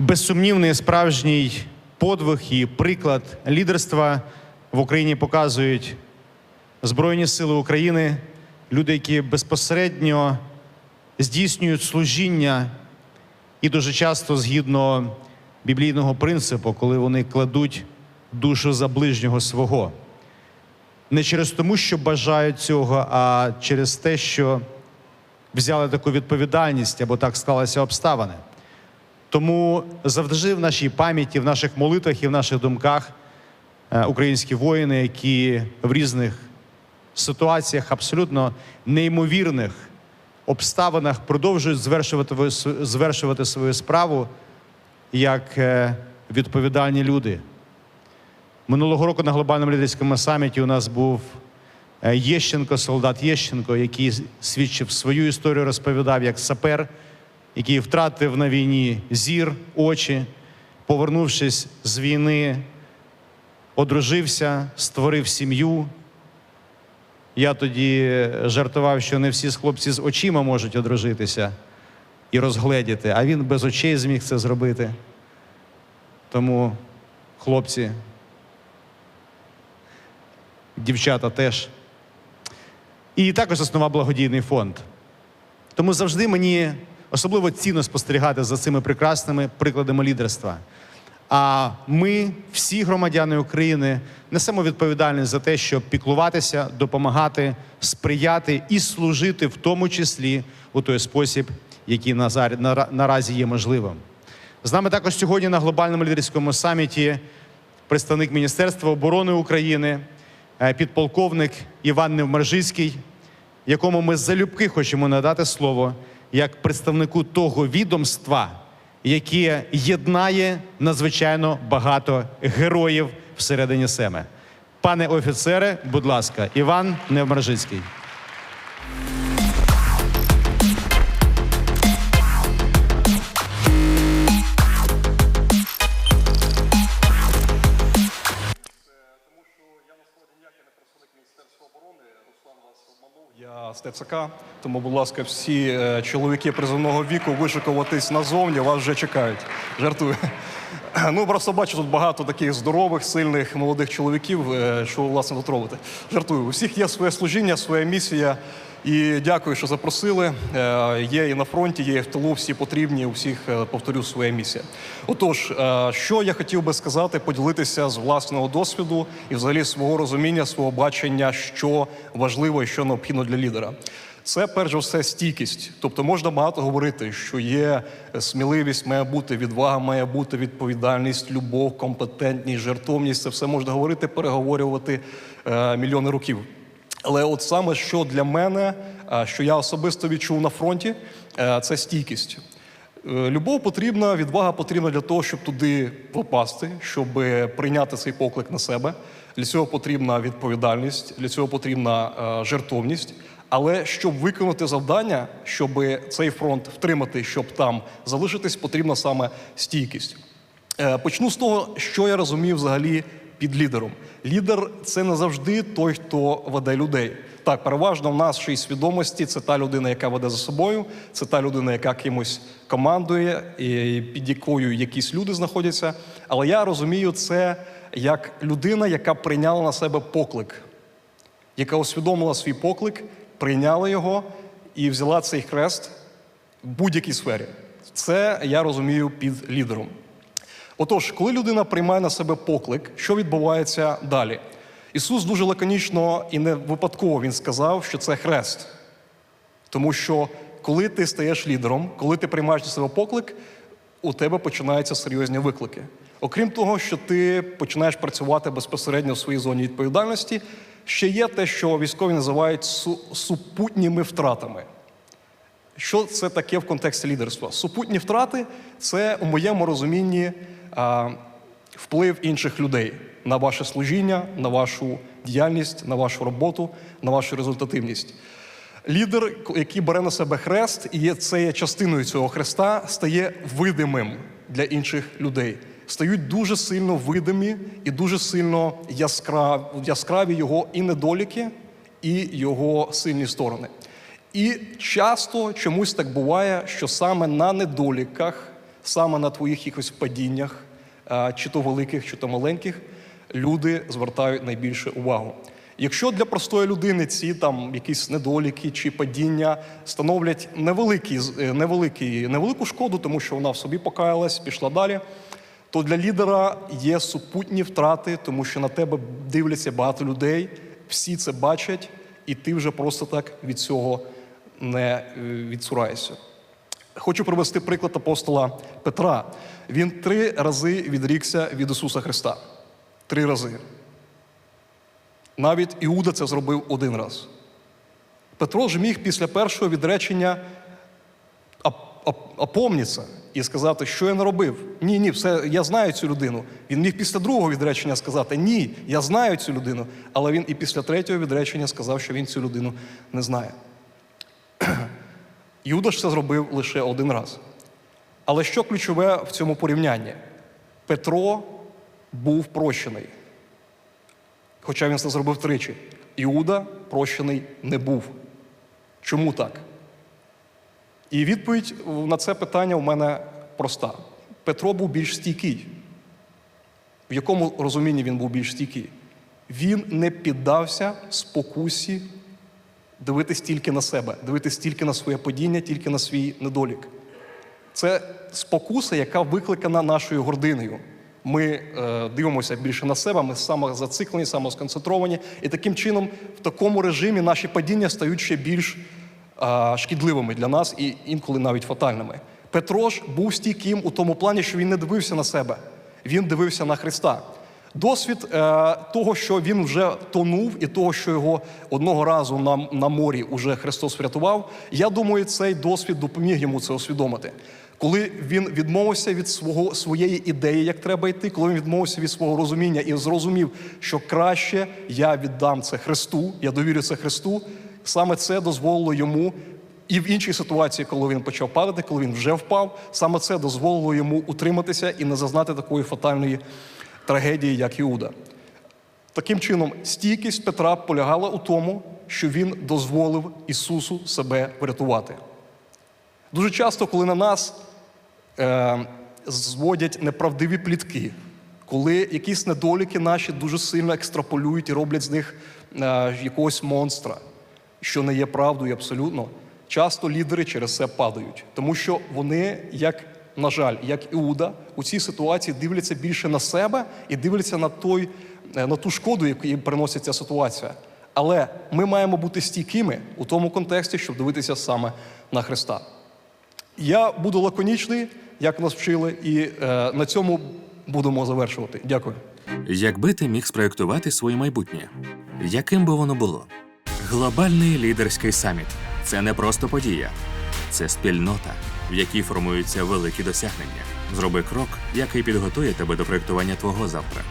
Безсумнівний справжній подвиг і приклад лідерства в Україні показують Збройні Сили України, люди, які безпосередньо здійснюють служіння і дуже часто згідно біблійного принципу, коли вони кладуть душу за ближнього свого. Не через тому, що бажають цього, а через те, що взяли таку відповідальність або так склалися обставини. Тому завжди в нашій пам'яті, в наших молитвах і в наших думках е, українські воїни, які в різних ситуаціях абсолютно неймовірних обставинах продовжують звершувати, звершувати свою справу як е, відповідальні люди. Минулого року на глобальному лідерському саміті у нас був е, Єщенко, солдат Єщенко, який свідчив свою історію, розповідав як сапер, який втратив на війні зір, очі, повернувшись з війни, одружився, створив сім'ю. Я тоді жартував, що не всі хлопці з очима можуть одружитися і розгледіти, а він без очей зміг це зробити. Тому, хлопці, дівчата теж. І також заснував благодійний фонд. Тому завжди мені особливо цінно спостерігати за цими прекрасними прикладами лідерства. А ми, всі громадяни України, несемо відповідальність за те, щоб піклуватися, допомагати, сприяти і служити, в тому числі у той спосіб, який на зар- нара- наразі є можливим. З нами також сьогодні на глобальному лідерському саміті представник Міністерства оборони України, е, підполковник Іван Невмержицький, якому ми залюбки хочемо надати слово як представнику того відомства, яке єднає надзвичайно багато героїв всередині себе. Пане офіцере, будь ласка, Іван Невмержицький. Ніякий не представник Міністерства оборони. Руслан. Я з ТЦК. Тому, будь ласка, всі е, чоловіки призовного віку вишикуватись назовні, вас вже чекають. Жартую. Ну, просто бачу тут багато таких здорових, сильних, молодих чоловіків, е, що власне тут робите. Жартую. У всіх є своє служіння, своя місія. І дякую, що запросили. Е, Є і на фронті, є і в тилу, всі потрібні. У всіх е, повторю своя місія. Отож, що я хотів би сказати, поділитися з власного досвіду і взагалі свого розуміння, свого бачення, що важливо і що необхідно для лідера. Це перш за все стійкість. Тобто можна багато говорити, що є сміливість, має бути відвага, має бути відповідальність, любов, компетентність, жертовність. Це все можна говорити, переговорювати е, мільйони років. Але от саме що для мене, е, що я особисто відчув на фронті, е, це стійкість. Е, Любов потрібна, відвага потрібна для того, щоб туди попасти, щоб прийняти цей поклик на себе. Для цього потрібна відповідальність, для цього потрібна е, жертовність. Але щоб виконати завдання, щоб цей фронт втримати, щоб там залишитись, потрібна саме стійкість. Е, Почну з того, що я розумів взагалі під лідером. Лідер це не завжди той, хто веде людей. Так, переважно в нашій свідомості це та людина, яка веде за собою, це та людина, яка кимось командує, і під якою якісь люди знаходяться. Але я розумію це як людина, яка прийняла на себе поклик, яка усвідомила свій поклик, прийняла його і взяла цей хрест в будь-якій сфері. Це я розумію під лідером. Отож, коли людина приймає на себе поклик, що відбувається далі? Ісус дуже лаконічно і не випадково він сказав, що це хрест. Тому що коли ти стаєш лідером, коли ти приймаєш на себе поклик, у тебе починаються серйозні виклики. Окрім того, що ти починаєш працювати безпосередньо в своїй зоні відповідальності, ще є те, що військові називають супутніми втратами. Що це таке в контексті лідерства? Супутні втрати це у моєму розумінні вплив інших людей на ваше служіння, на вашу діяльність, на вашу роботу, на вашу результативність. Лідер, який бере на себе хрест, і це є частиною цього хреста, стає видимим для інших людей. Стають дуже сильно видимі і дуже сильно яскраві його і недоліки, і його сильні сторони. І часто чомусь так буває, що саме на недоліках саме на твоїх якихось падіннях, е, чи то великих, чи то маленьких, люди звертають найбільше увагу. Якщо для простої людини ці там якісь недоліки чи падіння становлять невеликі, е, невеликі, невелику шкоду, тому що вона в собі покаялась, пішла далі, то для лідера є супутні втрати, тому що на тебе дивляться багато людей, всі це бачать, і ти вже просто так від цього не е, відсураєшся. Хочу привести приклад апостола Петра. Він три рази відрікся від Ісуса Христа. Три рази. Навіть Іуда це зробив один раз. Петро ж міг після першого відречення ап- і сказати, що я наробив. Ні, ні, все, я знаю цю людину. Він міг після другого відречення сказати, ні, я знаю цю людину. Але він і після третього відречення сказав, що він цю людину не знає. Юда ж це зробив лише один раз. Але що ключове в цьому порівнянні? Петро був прощений, хоча він це зробив тричі. Іуда прощений не був. Чому так? І відповідь на це питання у мене проста. Петро був більш стійкий. В якому розумінні він був більш стійкий? Він не піддався спокусі дивитись тільки на себе, дивитись тільки на своє падіння, тільки на свій недолік. Це спокуса, яка викликана нашою гординою. Ми е, дивимося більше на себе, ми самозациклені, самосконцентровані, і таким чином, в такому режимі наші падіння стають ще більш е, шкідливими для нас і інколи навіть фатальними. Петро ж був стійким у тому плані, що він не дивився на себе, він дивився на Христа. Досвід е, того, що він вже тонув, і того, що його одного разу на, на морі уже Христос врятував, я думаю, цей досвід допоміг йому це усвідомити. Коли він відмовився від свого своєї ідеї, як треба йти, коли він відмовився від свого розуміння і зрозумів, що краще я віддам це Христу, я довірю це Христу, саме це дозволило йому. І в іншій ситуації, коли він почав падати, коли він вже впав, саме це дозволило йому утриматися і не зазнати такої фатальної трагедії, як Іуда. Таким чином, стійкість Петра полягала у тому, що він дозволив Ісусу себе врятувати. Дуже часто, коли на нас е, зводять неправдиві плітки, коли якісь недоліки наші дуже сильно екстраполюють і роблять з них е, якогось монстра, що не є правдою абсолютно, часто лідери через це падають, тому що вони, як, на жаль, як Іуда, у цій ситуації дивляться більше на себе і дивляться на, той, е, на ту шкоду, яку їм приносить ця ситуація. Але ми маємо бути стійкими у тому контексті, щоб дивитися саме на Христа. Я буду лаконічний, як нас вчили, і е, на цьому будемо завершувати. Дякую. Якби ти міг спроєктувати своє майбутнє, яким би воно було? Глобальний лідерський саміт це не просто подія, це спільнота, в якій формуються великі досягнення. Зроби крок, який підготує тебе до проєктування твого завтра.